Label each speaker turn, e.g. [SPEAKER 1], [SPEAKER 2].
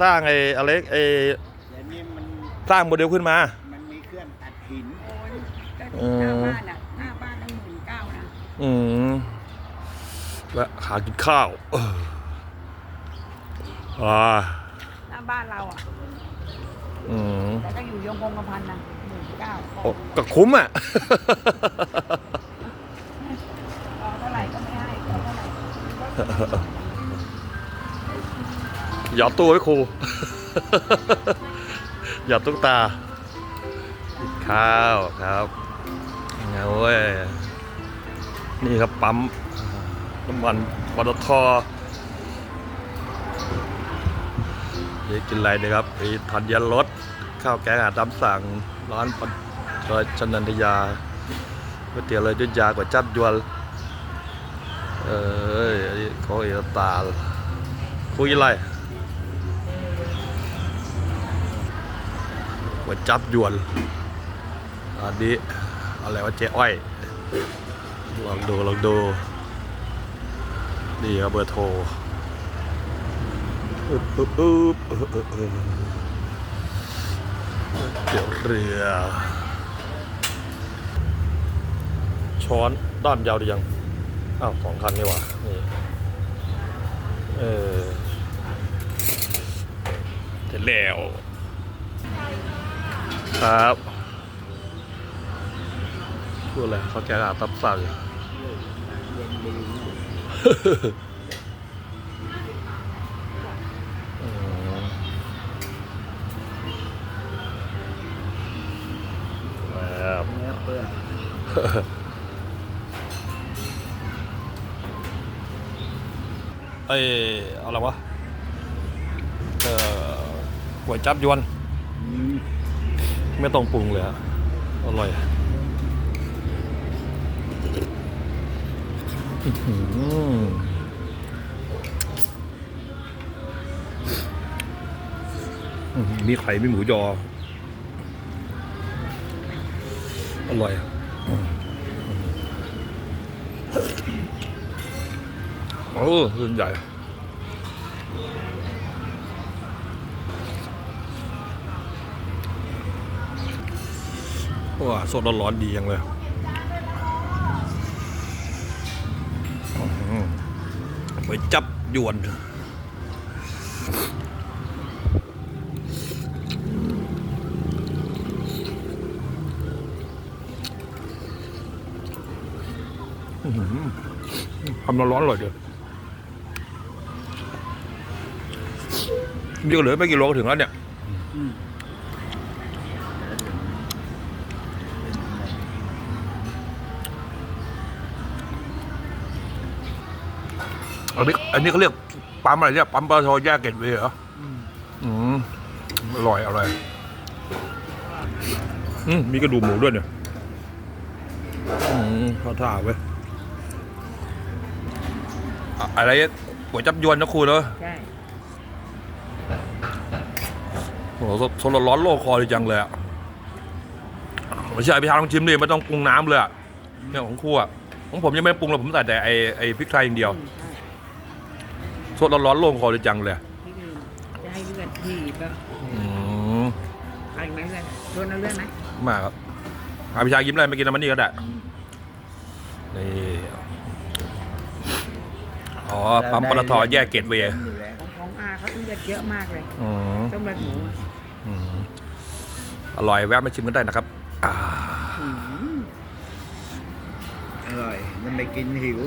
[SPEAKER 1] สร้างไอ้อะไรไอ้
[SPEAKER 2] เดี๋ยวนี้มัน
[SPEAKER 1] สร้างโมเดลขึ้นมา
[SPEAKER 2] มันมีเครื่องตัดหิน
[SPEAKER 3] โอ้ยแต่ที่หน้าบ้านอะหน้าบ้านตั้งหมื่นเก้านะ
[SPEAKER 1] อืมและหากินข้าวเอออ่า
[SPEAKER 3] หน้าบ้านเราอะ
[SPEAKER 1] อืม
[SPEAKER 3] แต่ก็อยู่ยงคงกระพันนะหมื่นเก้า
[SPEAKER 1] โอ้ก็คุ้มอะ
[SPEAKER 3] ขอเท่าไหร่ก็ไม่ให้ขอเท่าไหร่
[SPEAKER 1] หยอดตู้ไว้ครูหยอดตุ๊กตาข้าวครับเงาเว้ยนี่ครับปั๊มน้ำมันปตทนี่กินอะไรนะครับอ้ธัญรสข้าวแกงอาหารตามสั่งร้านปตร้านชนันทยาก๋วยเตี๋ยวเลยด้วยยากว่าจับยวนเอ้ยอันนี้เขาเอตาลคุยอะไร ว่าจับยวนอันนี้อะไรว่าเจ๊อ้อย ลองดูลองดู นี่ครับเบอร์โทรเดี๋ยวเรือ ช้อนด้านยาวดียัง อ้าวสองคันนี่หว่านี่ เออเสร็จแล้ว ครับพูดอะไรเขาแกงอาตับสั่งอืมครับ
[SPEAKER 2] เนื้อเปื่อย
[SPEAKER 1] เอ้ยเอาละไรวะ เอ่อก๋วยจับยวน
[SPEAKER 2] อืม
[SPEAKER 1] ไม่ต้องปรุงเลยฮะอร่อยมีไข่มีหมูยอ อร่อยอะโอ้รุ่นใหญ่ ว้าสดร้อนๆดียังเลยไปจับยวนทำร้อนๆอร่อยเดียวนี่ก็เหลือไม่กี่โลก็ถึงแล้วเนี่ย
[SPEAKER 2] อืม
[SPEAKER 1] อันนี้อันนี้เขาเรียกปั๊มอะไรเนี่ยปั๊มปตทแยกเกตเวย์เหรอ
[SPEAKER 2] อืม
[SPEAKER 1] อืมอร่อยอร่อยอืมมีกระดูกหมูด้วยเนี่ยอืมเข้าท่าเว้ยอะอะไรก๋วยจับยวนนะครูเนอะ
[SPEAKER 3] ใช่
[SPEAKER 1] โหสดสดร้อนๆโลคอเลยจังเลยอะไม่ใช่พี่ชายลองชิมดิไม่ต้องปรุงน้ำเลยอะเนี่ยของครูอะของผมยังไม่ปรุงเลยผมใส่แต่ไอไอพริกไทยอย่างเดียว
[SPEAKER 3] อืมใช่
[SPEAKER 1] สดร้อนๆโลคอเลยจังเลย
[SPEAKER 3] ที่อื่นจะให้เลือดที่ก็
[SPEAKER 1] อืม
[SPEAKER 3] อะไรไหมเลือดโดนเอาเลือดไหม
[SPEAKER 1] มากครับอาพิชายิ้มอะไรไม่กินน้ำมันนี่ก็ได้นี่อ๋อปั๊มปตทแยกเกตเวย์
[SPEAKER 2] อยู่แล้ว
[SPEAKER 3] ของของอาเขาต้องเลือดเยอะมากเลย
[SPEAKER 1] อืม
[SPEAKER 3] ต้มเลือดหมูอะ
[SPEAKER 1] อืมอร่อยแวะมาชิมกันได้นะครับอ่า
[SPEAKER 3] อืม
[SPEAKER 2] อร่อย มันไม่กินหิว